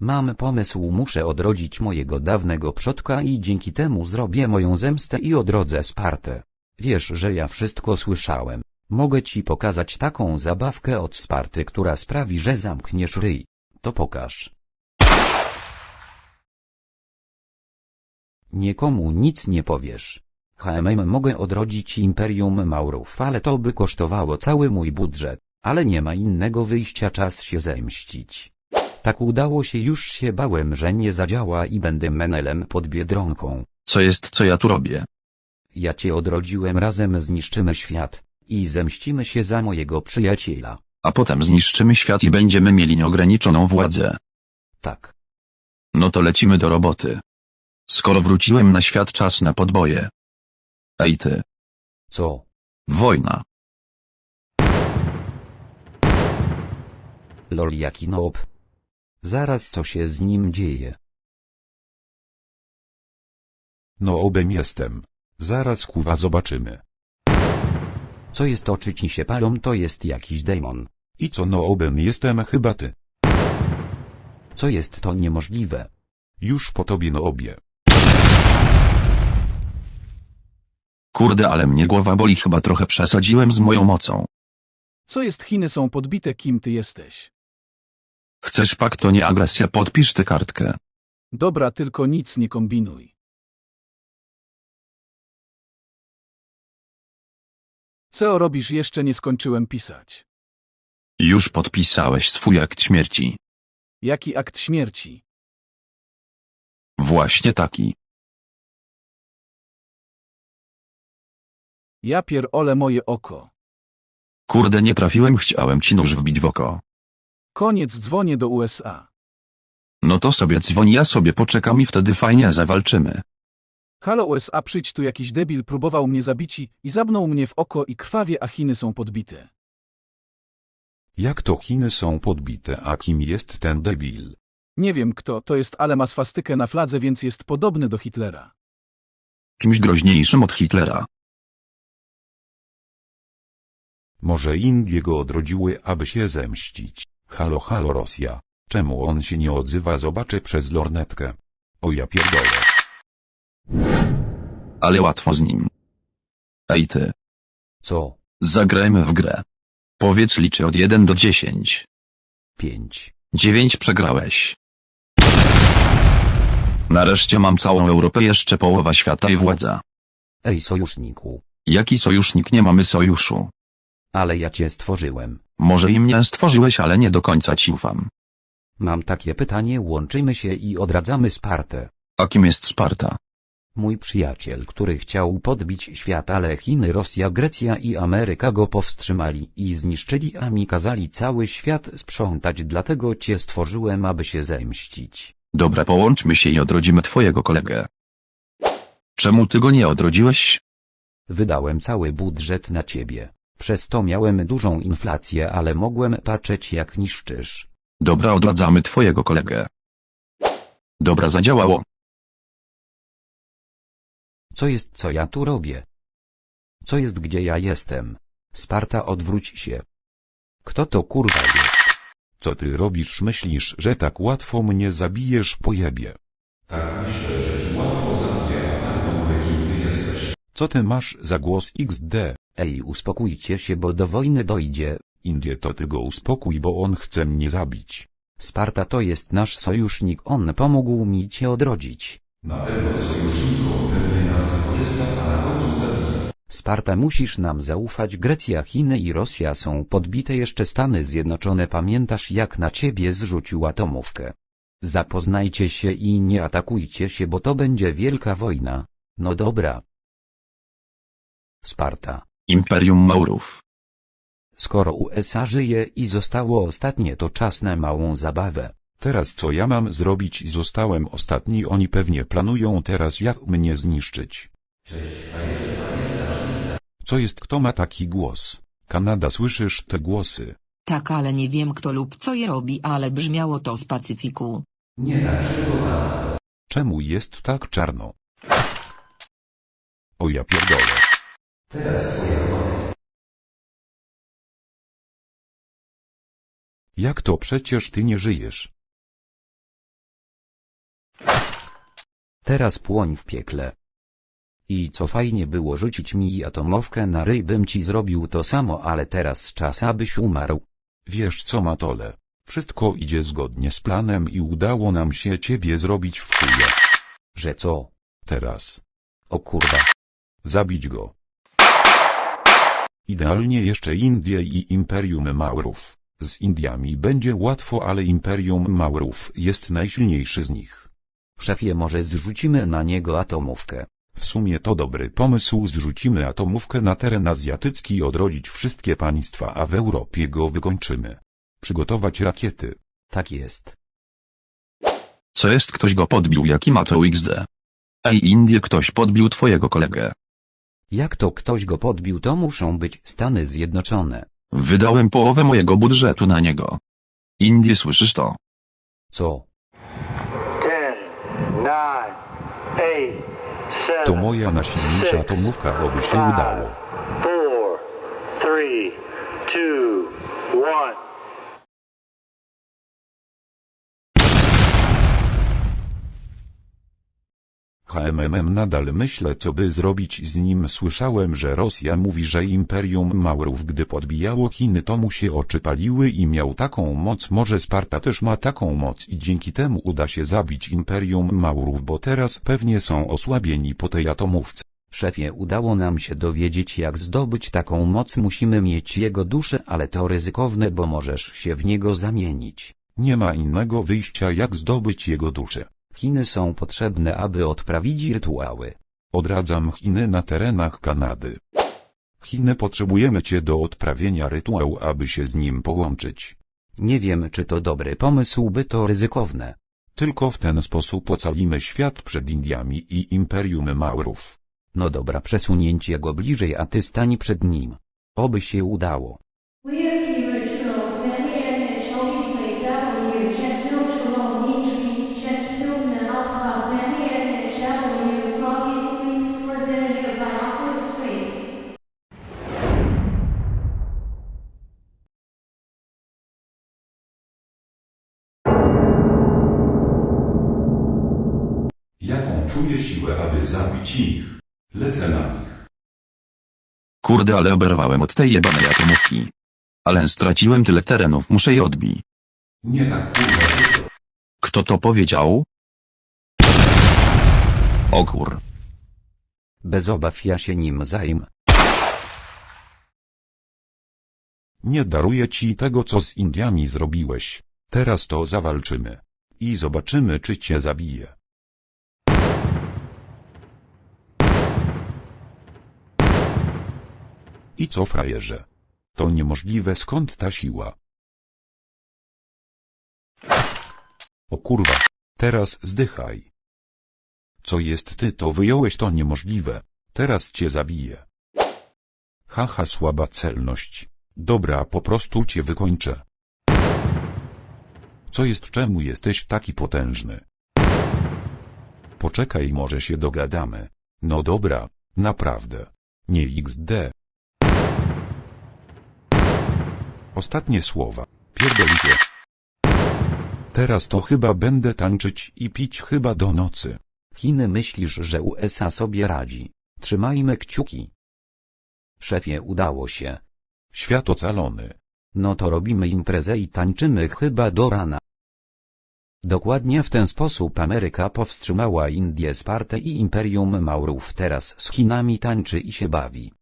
Mam pomysł muszę odrodzić mojego dawnego przodka i dzięki temu zrobię moją zemstę i odrodzę Spartę. Wiesz, że ja wszystko słyszałem. Mogę ci pokazać taką zabawkę od Sparty, która sprawi, że zamkniesz ryj. To pokaż. Nikomu nic nie powiesz. HMM mogę odrodzić Imperium Maurów, ale to by kosztowało cały mój budżet. Ale nie ma innego wyjścia, czas się zemścić. Tak udało się, już się bałem, że nie zadziała i będę menelem pod Biedronką. Co jest co ja tu robię? Ja cię odrodziłem, razem zniszczymy świat i zemścimy się za mojego przyjaciela. A potem zniszczymy świat i będziemy mieli nieograniczoną władzę. Tak. No to lecimy do roboty. Skoro wróciłem na świat czas na podboje. Ej ty, Co? wojna. Lol jaki noob. Zaraz co się z nim dzieje. No obem jestem. Zaraz kuwa zobaczymy. Co jest oczy ci się palą to jest jakiś demon. I co no obem jestem chyba ty. Co jest to niemożliwe. Już po tobie no obie. Kurde ale mnie głowa boli chyba trochę przesadziłem z moją mocą. Co jest Chiny są podbite kim ty jesteś. Chcesz pak to nie agresja podpisz tę kartkę. Dobra tylko nic nie kombinuj. Co robisz jeszcze nie skończyłem pisać. Już podpisałeś swój akt śmierci. Jaki akt śmierci? Właśnie taki. Ja pier ole moje oko. Kurde nie trafiłem chciałem ci nóż wbić w oko. Koniec dzwonię do USA. No to sobie dzwoni ja sobie poczekam i wtedy fajnie zawalczymy. Halo USA przyjdź tu jakiś debil próbował mnie zabić i zabnął mnie w oko i krwawie a Chiny są podbite. Jak to Chiny są podbite, a kim jest ten debil? Nie wiem kto to jest ale ma swastykę na fladze więc jest podobny do Hitlera. Kimś groźniejszym od Hitlera. Może Indie go odrodziły, aby się zemścić. Halo halo Rosja. Czemu on się nie odzywa zobaczę przez lornetkę. O ja pierdolę. Ale łatwo z nim. Ej ty, Co? zagrajmy w grę. Powiedz liczy od 1 do 10. Pięć. 9 przegrałeś. Nareszcie mam całą Europę, jeszcze połowa świata i władza. Ej sojuszniku. Jaki sojusznik nie mamy sojuszu? Ale ja cię stworzyłem. Może i mnie stworzyłeś, ale nie do końca ci ufam. Mam takie pytanie łączymy się i odradzamy Spartę. A kim jest Sparta? Mój przyjaciel, który chciał podbić świat, ale Chiny, Rosja, Grecja i Ameryka go powstrzymali i zniszczyli, a mi kazali cały świat sprzątać, dlatego cię stworzyłem, aby się zemścić. Dobra, połączmy się i odrodzimy twojego kolegę. Czemu ty go nie odrodziłeś? Wydałem cały budżet na ciebie. Przez to miałem dużą inflację, ale mogłem patrzeć jak niszczysz. Dobra, odradzamy twojego kolegę. Dobra, zadziałało. Co jest co ja tu robię? Co jest gdzie ja jestem? Sparta odwróć się. Kto to kurwa jest? Co ty robisz myślisz, że tak łatwo mnie zabijesz pojebie? Co ty masz za głos XD? Ej uspokójcie się bo do wojny dojdzie. Indie to ty go uspokój bo on chce mnie zabić. Sparta to jest nasz sojusznik on pomógł mi cię odrodzić. Sparta musisz nam zaufać Grecja, Chiny i Rosja są podbite jeszcze Stany Zjednoczone pamiętasz jak na ciebie zrzucił atomówkę. Zapoznajcie się i nie atakujcie się bo to będzie wielka wojna. No dobra. Sparta. Imperium Maurów. Skoro USA żyje i zostało ostatnie to czas na małą zabawę. Teraz co ja mam zrobić zostałem ostatni oni pewnie planują teraz jak mnie zniszczyć. Co jest kto ma taki głos? Kanada słyszysz te głosy? Tak, ale nie wiem kto lub co je robi, ale brzmiało to z Pacyfiku. Czemu jest tak czarno? O ja pierdolę. Jak to przecież ty nie żyjesz? Teraz płoń w piekle. I co fajnie było rzucić mi atomowkę na ryj bym ci zrobił to samo ale teraz czas abyś umarł. Wiesz co Matole? Wszystko idzie zgodnie z planem i udało nam się ciebie zrobić w chuje. Że co? Teraz. O kurwa. Zabić go. Idealnie jeszcze Indie i Imperium Maurów. Z Indiami będzie łatwo, ale Imperium Maurów jest najsilniejszy z nich. Szefie może zrzucimy na niego atomówkę. W sumie to dobry pomysł zrzucimy atomówkę na teren azjatycki i odrodzić wszystkie państwa, a w Europie go wykończymy. Przygotować rakiety. Tak jest. Co jest ktoś go podbił jaki ma to XD? Ej Indie ktoś podbił twojego kolegę. Jak to ktoś go podbił to muszą być Stany Zjednoczone. Wydałem połowę mojego budżetu na niego. Indie słyszysz to? Co? 10, 9, 8, 7, To moja najsilniejsza atomówka, oby się udało. 4, 3, 2, 1. HMMM nadal myślę co by zrobić z nim słyszałem że Rosja mówi że Imperium Maurów gdy podbijało Chiny to mu się oczy paliły i miał taką moc może Sparta też ma taką moc i dzięki temu uda się zabić Imperium Maurów bo teraz pewnie są osłabieni po tej atomówce. Szefie udało nam się dowiedzieć jak zdobyć taką moc musimy mieć jego duszę ale to ryzykowne bo możesz się w niego zamienić. Nie ma innego wyjścia jak zdobyć jego duszę. Chiny są potrzebne aby odprawić rytuały. Odradzam Chiny na terenach Kanady. Chiny potrzebujemy cię do odprawienia rytuału aby się z nim połączyć. Nie wiem czy to dobry pomysł by to ryzykowne. Tylko w ten sposób ocalimy świat przed Indiami i Imperium Maurów. No dobra przesunięcie go bliżej a ty stań przed nim. Oby się udało. Czuję siłę, aby zabić ich? Lecę na nich. Kurde ale oberwałem od tej jebanej atomówki. Ale straciłem tyle terenów muszę je odbić. Nie tak kurwa. Kto to powiedział? O kur. Bez obaw ja się nim zajmę. Nie daruję ci tego, co z Indiami zrobiłeś. Teraz to zawalczymy. I zobaczymy, czy cię zabiję. I co frajerze? To niemożliwe skąd ta siła? O kurwa, teraz zdychaj. Co jest ty to wyjąłeś to niemożliwe, teraz cię zabiję. Haha słaba celność. Dobra po prostu cię wykończę. Co jest czemu jesteś taki potężny? Poczekaj może się dogadamy. No dobra, naprawdę. Nie XD. Ostatnie słowa. Pierdolicie. Teraz to chyba będę tańczyć i pić chyba do nocy. Chiny myślisz, że USA sobie radzi. Trzymajmy kciuki. Szefie udało się. Świat ocalony. No to robimy imprezę i tańczymy chyba do rana. Dokładnie w ten sposób Ameryka powstrzymała Indię Spartę i Imperium Maurów teraz z Chinami tańczy i się bawi.